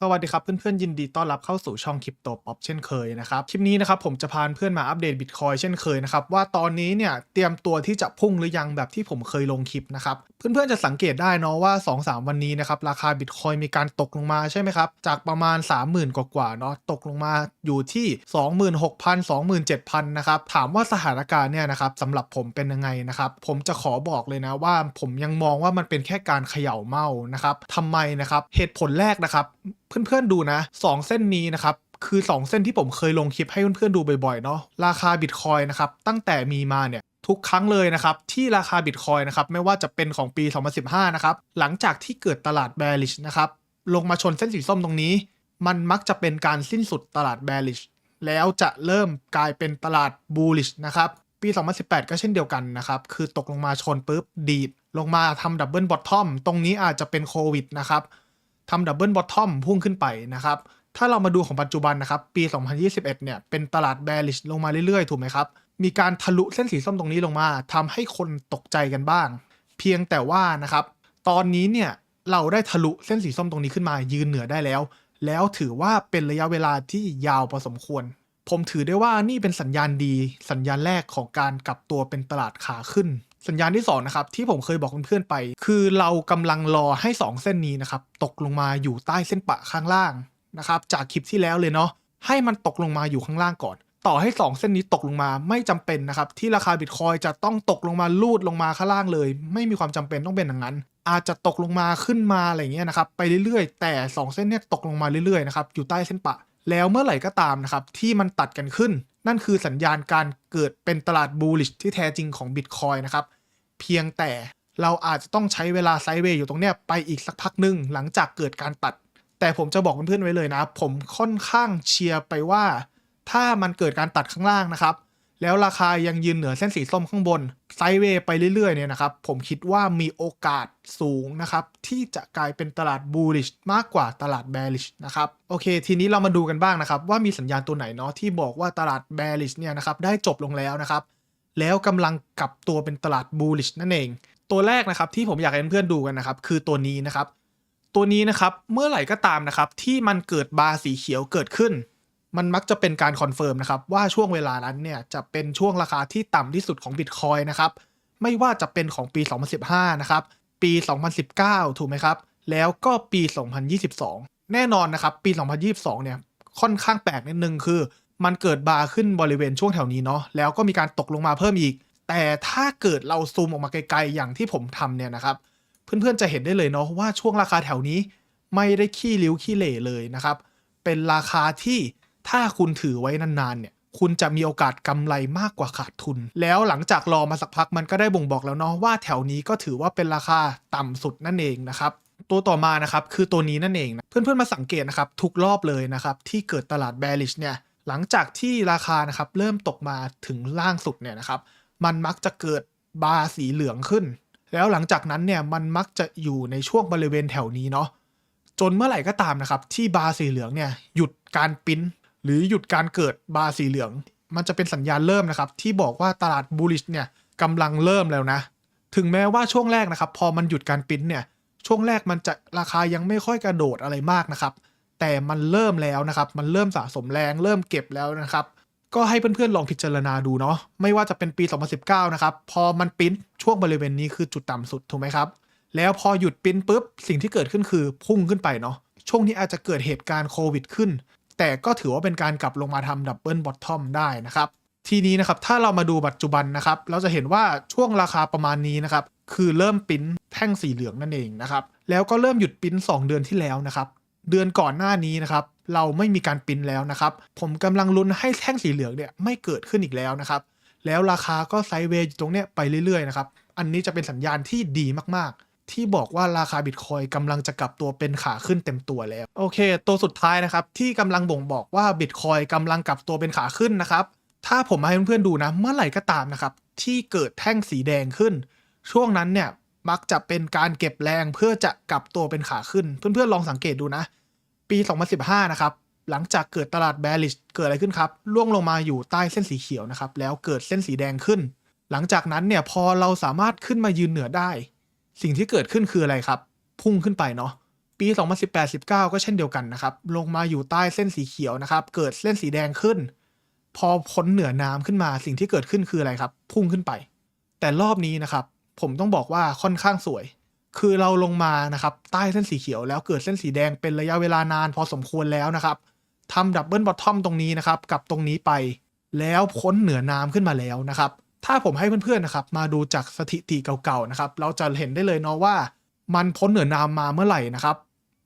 สวัสดีครับเพื่อนๆยินดีต้อนรับเข้าสู่ช่องคริปโตป๊อปเช่นเคยนะครับ คลิปนี้นะครับผมจะพาเพื่อนมาอัปเดตบิตคอยเช่นเคยนะครับ ว่าตอนนี้เนี่ยเตรียมตัวที่จะพุ่งหรือยังแบบที่ผมเคยลงคลิปนะครับ เพื่อนๆจะสังเกตได้เนาะว่า 2-3 วันนี้นะครับ ราคาบิตคอยมีการตกลงมาใช่ไหมครับ จากประมาณ 30,000 กว่าๆเนาะตกลงมาอยู่ที่ 26,000 27,000นะครับถามว่าสถานการณ์เนี่ยนะครับสำหรับผมเป็นยังไงนะครับผมจะขอบอกเลยนะว่า ผมยังมองว่ามันเป็นแค่การเขย่าเมานะครับทำไมนะครับเหตุผลแรกนะครับ เพื่อนๆดูนะสองเส้นนี้นะครับคือ 2 เส้นที่ผมเคยลงคลิปให้เพื่อนๆดูบ่อยๆเนาะราคาบิตคอยนะครับตั้งแต่มีมาเนี่ยทุกครั้งเลยนะครับที่ราคาบิตคอยนะครับไม่ว่าจะเป็นของปี 2015 นะครับหลังจากที่เกิดตลาด bearish นะครับลงมาชนเส้นสีส้มตรงนี้ มันมักจะเป็นการสิ้นสุดตลาด bearish แล้วจะเริ่มกลายเป็นตลาด bullish นะครับปี 2018 ก็เช่นเดียวกันนะครับคือตกลงมาชนปุ๊บดีดลงมาทำดับเบิลบอททอมตรงนี้อาจจะเป็นโควิดนะครับ ทำดับเบิลบอททอมพุ่งขึ้นไปนะครับถ้าเรามาดูของปัจจุบันนะครับ ปี 2021 เนี่ยเป็นตลาด bearish ลงมาเรื่อยๆ ถูกไหมครับ มีการทะลุเส้นสีส้มตรงนี้ลงมาทำให้คนตกใจกันบ้าง เพียงแต่ว่านะครับ ตอนนี้เนี่ยเราได้ทะลุเส้นสีส้มตรงนี้ขึ้นมายืนเหนือได้แล้ว แล้วถือว่าเป็นระยะเวลาที่ยาวพอสมควร ผมถือได้ว่านี่เป็นสัญญาณดี สัญญาณแรกของการกลับตัวเป็นตลาดขาขึ้น สัญญาณที่สองนะครับที่ผมเคยบอกเพื่อนๆไป คือเรากำลังรอให้ 2 เส้นนี้นะครับตกลงมาอยู่ใต้เส้นปะข้างล่างนะครับจากคลิปที่แล้วเลยเนาะให้มันตกลงมาอยู่ข้างล่างก่อน ต่อให้ 2 เส้นนี้ตกลงมาไม่จำเป็นนะครับที่ราคาบิตคอยจะต้องตกลงมาลูดลงมาข้างล่างเลย ไม่มีความจำเป็นต้องเป็นอย่างนั้น อาจจะตกลงมาขึ้นมาอะไรเงี้ยนะครับไปเรื่อยๆ แต่ 2 เส้นเนี่ยตกลงมาเรื่อยๆนะครับอยู่ใต้เส้นปะ แล้วเมื่อไหร่ก็ตามนะครับที่มันตัดกันขึ้น นั่นคือสัญญาณการเกิดเป็นตลาดบูลลิชที่แท้จริงของบิตคอยนะครับ เพียงแต่เราอาจจะต้องใช้เวลาไซด์เวย์อยู่ตรงเนี้ยไปอีกสักพักหนึ่งหลังจากเกิดการตัด แต่ผมจะบอกเพื่อนๆไว้เลยนะ ผมค่อนข้างเชียร์ไปว่า ถ้ามันเกิดการตัดข้างล่างนะครับ แล้วราคายังยืนเหนือเส้นสีส้มข้างบน ไซด์เวย์ไปเรื่อยๆเนี่ยนะครับ ผมคิดว่ามีโอกาสสูงนะครับ ที่จะกลายเป็นตลาด bullish มากกว่าตลาด bearish นะครับโอเค ทีนี้เรามาดูกันบ้างนะครับว่ามีสัญญาณตัวไหนเนาะที่บอกว่าตลาด bearish เนี่ยนะครับได้จบลงแล้วนะครับ แล้วกำลังกลับตัวเป็นตลาด bullish นั่นเอง ตัวแรกนะครับที่ผมอยากให้เพื่อนๆดูกันนะครับคือตัวนี้นะครับ ตัวนี้นะครับเมื่อไหร่ก็ตามนะครับที่มันเกิดบาร์สีเขียวเกิดขึ้น มันมักจะเป็นการคอนเฟิร์มนะครับว่าช่วงเวลานั้นเนี่ยจะเป็นช่วงราคาที่ต่ำที่สุดของ Bitcoin นะครับไม่ว่าจะเป็นของปี 2015 นะครับ ปี 2019 ถูกไหมครับ แล้วก็ปี 2022 แน่นอนนะครับ ปี 2022 เนี่ย ค่อนข้างแปลกนิดนึงคือ มันเกิดบาร์ขึ้นบริเวณช่วงแถวนี้เนาะแล้วก็มีการตกลงมาเพิ่มอีก แต่ถ้าเกิดเราซูมออกมาไกลๆอย่างที่ผมทำเนี่ยนะครับ เพื่อนๆจะเห็นได้เลยเนาะว่าช่วงราคาแถวนี้ไม่ได้ขี้ริ้วขี้เหร่เลยนะครับ เป็นราคาที่ถ้าคุณถือไว้นานๆเนี่ยคุณจะมีโอกาสกำไรมากกว่าขาดทุน แล้วหลังจากรอมาสักพักมันก็ได้บ่งบอกแล้วเนาะว่าแถวนี้ก็ถือว่าเป็นราคาต่ำสุดนั่นเองนะครับ ตัวต่อมานะครับคือตัวนี้นั่นเองนะเพื่อนๆมาสังเกตนะครับทุกรอบเลยนะครับที่เกิดตลาด bearish เนี่ย หลังจากที่ราคานะครับเริ่มตกมาถึงล่างสุดเนี่ยนะครับ มันมักจะเกิดบาร์สีเหลืองขึ้น แล้วหลังจากนั้นเนี่ยมันมักจะอยู่ในช่วงบริเวณแถวนี้เนาะจนเมื่อไหร่ก็ตามนะครับ ที่บาร์สีเหลืองเนี่ยหยุดการปริ้นหรือหยุดการเกิดบาร์สีเหลือง มันจะเป็นสัญญาณเริ่มนะครับ ที่บอกว่าตลาดบูลิชเนี่ยกำลังเริ่มแล้วนะ ถึงแม้ว่าช่วงแรกนะครับ พอมันหยุดการปริ้นเนี่ยช่วงแรกมันจะราคายังไม่ค่อยกระโดดอะไรมากนะครับ แต่มันเริ่มแล้วนะครับ มันเริ่มสะสมแรงเริ่มเก็บแล้วนะครับ ก็ให้เพื่อนๆลองพิจารณาดูเนาะไม่ว่าจะเป็นปี 2019 นะครับ พอมันปริ้นช่วงบริเวณนี้คือจุดต่ำสุดถูกไหมครับ แล้วพอหยุดปริ้นปุ๊บสิ่งที่เกิดขึ้นคือพุ่งขึ้นไปเนาะช่วงนี้อาจจะเกิดเหตุการณ์โควิดขึ้น แต่ก็ถือว่าเป็นการกลับลงมาทำดับเบิลบอททอมได้นะครับทีนี้นะครับถ้าเรามาดูปัจจุบันนะครับ เราจะเห็นว่าช่วงราคาประมาณนี้นะครับ คือเริ่มปริ้นแท่งสีเหลืองนั่นเองนะครับ แล้วก็เริ่มหยุดปิ้น2 เดือนที่แล้วนะครับ เดือนก่อนหน้านี้นะครับเราไม่มีการปิ้นแล้วนะครับ ผมกำลังลุ้นให้แท่งสีเหลืองเนี่ยไม่เกิดขึ้นอีกแล้วนะครับ แล้วราคาก็ไซด์เวย์อยู่ตรงเนี้ยไปเรื่อยๆนะครับ อันนี้จะเป็นสัญญาณที่ดีมากๆ ที่บอกว่าราคาบิตคอยกำลังจะกลับตัวเป็นขาขึ้นเต็มตัวแล้ว โอเค ตัวสุดท้ายนะครับ ที่กำลังบ่งบอกว่าบิตคอยกำลังกลับตัวเป็นขาขึ้นนะครับ ถ้าผมมาให้เพื่อนๆดูนะ เมื่อไหร่ก็ตามนะครับ ที่เกิดแท่งสีแดงขึ้น ช่วงนั้นเนี่ยมักจะเป็นการเก็บแรงเพื่อจะกลับตัวเป็นขาขึ้น เพื่อนๆลองสังเกตดูนะ ปี 2015 นะครับ หลังจากเกิดตลาด bearish เกิดอะไรขึ้นครับล่วงลงมาอยู่ใต้เส้นสีเขียวนะครับ แล้วเกิดเส้นสีแดงขึ้น หลังจากนั้นเนี่ยพอเราสามารถขึ้นมายืนเหนือได้ สิ่งที่เกิดขึ้นคืออะไรครับ พุ่งขึ้นไปเนาะปี 2018-19 ก็เช่นเดียวกันนะครับ ลงมาอยู่ใต้เส้นสีเขียวนะครับ เกิดเส้นสีแดงขึ้น พอพ้นเหนือน้ำขึ้นมาสิ่งที่เกิดขึ้นคืออะไรครับ พุ่งขึ้นไป แต่รอบนี้นะครับ ผมต้องบอกว่าค่อนข้างสวย คือเราลงมานะครับใต้เส้นสีเขียวแล้วเกิดเส้นสีแดงเป็นระยะเวลานานพอสมควรแล้วนะครับทำดับเบิลบอททอมตรงนี้นะครับกับตรงนี้ไป แล้วพ้นเหนือน้ำขึ้นมาแล้วนะครับ ถ้าผมให้เพื่อนๆนะครับมาดูจากสถิติเก่าๆนะครับเราจะเห็นได้เลยเนาะว่า มันพ้นเหนือน้ำมาเมื่อไหร่นะครับ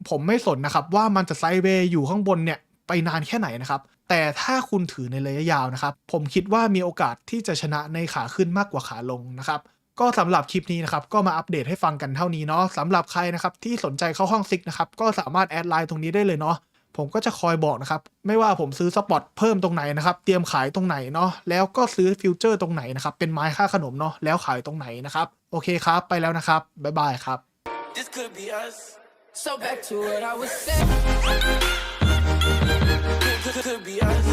ผมไม่สนนะครับว่ามันจะไซด์เวย์อยู่ข้างบนเนี่ยไปนานแค่ไหนนะครับแต่ถ้าคุณถือในระยะยาวนะครับ ผมคิดว่ามีโอกาสที่จะชนะในขาขึ้นมากกว่าขาลงนะครับ ก็สำหรับคลิปนี้นะครับก็มาอัปเดตให้ฟังกันเท่านี้เนาะสำหรับใครนะครับที่สนใจเข้าห้องซิกนะครับก็สามารถแอดไลน์ตรงนี้ได้เลยเนาะผมก็จะคอยบอกนะครับ ไม่ว่าผมซื้อสปอตเพิ่มตรงไหนนะครับ เตรียมขายตรงไหนเนาะแล้วก็ซื้อฟิวเจอร์ตรงไหนนะครับ เป็นไม้ค่าขนมเนาะแล้วขายตรงไหนนะครับ โอเคครับไปแล้วนะครับ บ๊ายบายครับ This could be us so back to what I was saying Could be us